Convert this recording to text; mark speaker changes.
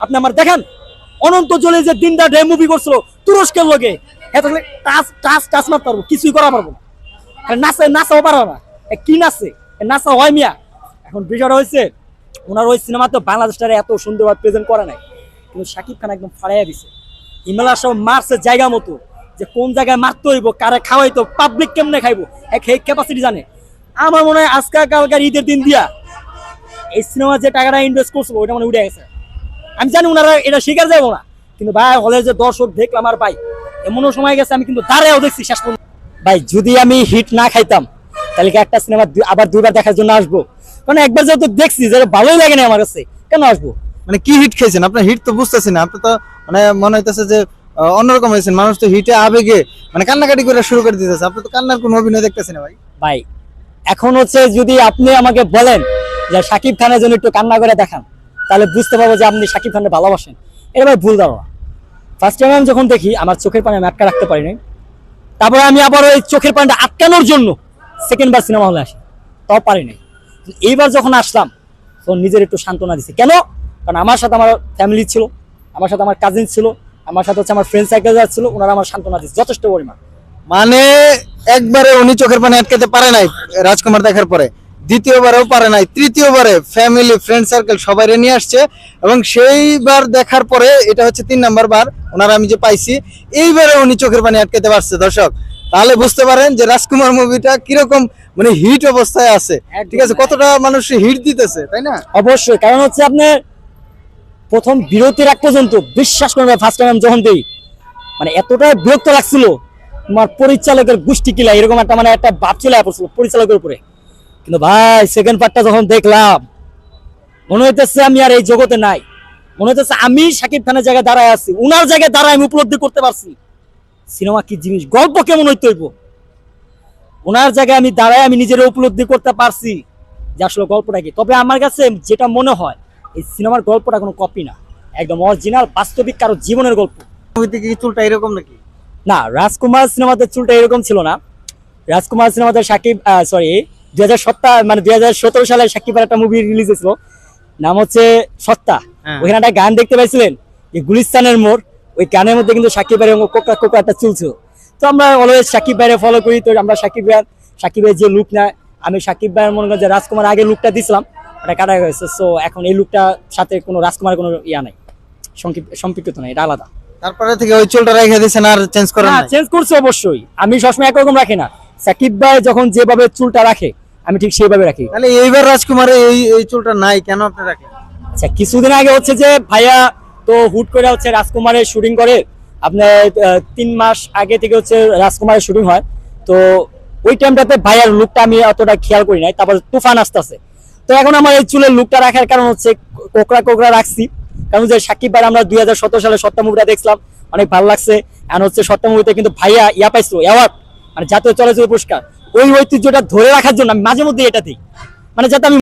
Speaker 1: আপনি আমার দেখেন, অনন্ত জলে যে দিনদা ডে মুভি করছিল, তুরস্কের লোকে টাচ টাচ টাচ পারব, কিছুই করা পারব না। নাচে, নাচাও পারব না। কি নাচে নাচা হয় মিয়া। এখন বিষয়টা হয়েছে ওনার ওই সিনেমা তো বাংলাদেশটারে এত সুন্দরভাবে প্রেজেন্ট করে নাই। কিন্তু শাকিব খান একদম ফাড়াইয়া দিছে। হিমালয় সব মারছে জায়গা মতো, যে কোন জায়গায় মারতে হইব, কারে খাওয়াইতো পাবলিক কেমনে খাইবো? এক হে ক্যাপাসিটি জানে। আমার মনে হয় আজকাল কালকার ঈদের দিন দিয়া, এই সিনেমা যে টাকাটা ইনভেস্ট করছিল, ওইটা মানে উঠে গেছে। আমি জানি ওনারা এটা শিকার যাব না কিন্তু ভাই হলে যে দর্শক দেখলাম আর ভাই এমনও সময় গেছে আমি কিন্তু দাঁড়াও দেখছি শেষ পর্যন্ত। ভাই যদি আমি হিট না খাইতাম তাহলে কি একটা সিনেমা আবার দুইবার দেখার জন্য আসব? কারণ একবার যেহেতু দেখছি যে ভালোই লাগে না আমার কাছে কেন আসব?
Speaker 2: মানে কি হিট খেয়েছেন? আপনার হিট তো বুঝতেছি না আপনি তো মানে মনে হইতেছে যে অন্যরকম হয়েছেন। মানুষ তো হিটে আবেগে মানে কান্নাকাটি করে শুরু করে দিতেছে। আপনি তো কান্নার কোনো অভিনয় দেখতেছি না ভাই।
Speaker 1: ভাই এখন হচ্ছে যদি আপনি আমাকে বলেন যে সাকিব খানের জন্য একটু কান্না করে দেখান তাহলে বুঝতে পারব যে আপনি সাকিব খানকে ভালোবাসেন। এটা ভুল ধারণা। ফার্স্ট টাইম আমি যখন দেখি, আমার চোখের পানি আমি আটকা রাখতে পারিনি তারপরে আমি আবার ওই চোখের পানিটা আটকানোর জন্য সেকেন্ড বার সিনেমা হলে আসি। তাও পারিনি এইবার যখন আসলাম তখন নিজের একটু সান্ত্বনা দিছি। কেন? কারণ আমার সাথে আমার ফ্যামিলি ছিল, আমার সাথে আমার কাজিন ছিল, আমার সাথে হচ্ছে আমার ফ্রেন্ড সার্কেল ছিল, ওনারা আমার সান্ত্বনা দিচ্ছে যথেষ্ট পরিমাণ।
Speaker 2: মানে একবারে উনি চোখের পানি আটকাতে পারে নাই, রাজকুমার দেখার পরে। দ্বিতীয়বারেও পারে নাই তৃতীয়বারে ফ্যামিলি ফ্রেন্ড সার্কেল সবাই নিয়ে আসছে এবং সেইবার দেখার পরে এটা হচ্ছে তিন নাম্বার বার ওনারা আমি যে পাইছি এইবারে উনি চোখের পানি আটকাতে পারছে। দর্শক তাহলে বুঝতে পারেন যে রাজকুমার মুভিটা কীরকম মানে হিট অবস্থায় আছে। ঠিক আছে কতটা মানুষ হিট দিতেছে তাই না?
Speaker 1: অবশ্যই কারণ হচ্ছে আপনার প্রথম বিরতির আগ পর্যন্ত বিশ্বাস করবে ফার্স্ট টাইম যখন দিই মানে এতটা বিরক্ত লাগছিল আমার পরিচালকের গোষ্ঠী কিলা এরকম একটা মানে একটা ভাব চলে পড়ছিল পরিচালকের উপরে। কিন্তু ভাই সেকেন্ড পার্টটা যখন দেখলাম মনে হইতেছে আমি আর এই জগতে নাই। মনে হইতেছে আমি শাকিব খানের জায়গায় দাঁড়ায় আছি উনার জায়গায় দাঁড়ায় আমি উপলব্ধি করতে পারছি। সিনেমা কি জিনিস? গল্প কেমন হইতে হইব? ওনার জায়গায় আমি দাঁড়ায় আমি নিজের উপলব্ধি করতে পারছি যে আসলে গল্পটা কি। তবে আমার কাছে যেটা মনে হয় এই সিনেমার গল্পটা কোনো কপি না। একদম অরিজিনাল বাস্তবিক কারও জীবনের গল্প।
Speaker 2: চুলটা এরকম নাকি?
Speaker 1: না রাজকুমার সিনেমাতে চুলটা এরকম ছিল না। রাজকুমার সিনেমাতে সাকিব সরি দুই হাজার সপ্তাহ মানে দুই হাজার সতেরো সালে সাকিবের একটা মুভি রিলিজ হয়েছিল। নাম হচ্ছে সত্তা।
Speaker 2: হ্যাঁ।
Speaker 1: ওখানে একটা গান দেখতে পাইছিলেন যে গুলিস্তানের মোড়। ওই গানের মধ্যে কিন্তু কোকা কোকা একটা চুলছিল তো আমরা অলওয়েজ সাকিব ভাইয়ের ফলো করি তো আমরা সাকিব ভাই সাকিবের যে লুক নেয় আমি সাকিব ভাইয়ের মনে করি যে রাজকুমার আগে লুকটা দিছিলাম ওটা কাটা হয়েছে সো এখন এই লুকটা সাথে কোনো রাজকুমার কোনো ইয়া নাই। সম্পৃক্ত নাই এটা আলাদা।
Speaker 2: তারপরে থেকে ওই চুলটা রেখে দিয়েছেন আর চেঞ্জ করেন
Speaker 1: না চেঞ্জ করছে অবশ্যই। আমি সবসময় একরকম রাখি না। সাকিব ভাই যখন যেভাবে চুলটা রাখে আমি ঠিক সেইভাবে রাখি।
Speaker 2: তাহলে এইবার রাজকুমারে এই এই চুলটা নাই কেন আপনি রাখেন?
Speaker 1: আচ্ছা কিছুদিন আগে হচ্ছে যে ভাইয়া তো হুট করে হচ্ছে রাজকুমারের শুটিং করে আপনার তিন মাস আগে থেকে হচ্ছে রাজকুমারের শুটিং হয়। তো ওই টাইমটাতে ভাইয়ার লুকটা আমি অতটা খেয়াল করি নাই তারপর তুফান আসতেছে। তো এখন আমার এই চুলের লুকটা রাখার কারণ হচ্ছে কোকড়া কোকড়া রাখছি। কারণ যে সাকিব ভাই আমরা দুই হাজার সতেরো সালে সত্তা মুভিটা দেখছিলাম অনেক ভালো লাগছে। এখন হচ্ছে সত্তা মুভিতে কিন্তু ভাইয়া ইয়া পাইছিল অ্যাওয়ার্ড মানে জাতীয় চলচ্চিত্র পুরস্কার। ওই ঐতিহ্যটা ধরে রাখার জন্য আমি মাঝে মধ্যে এটা দিই মানে যাতে আমি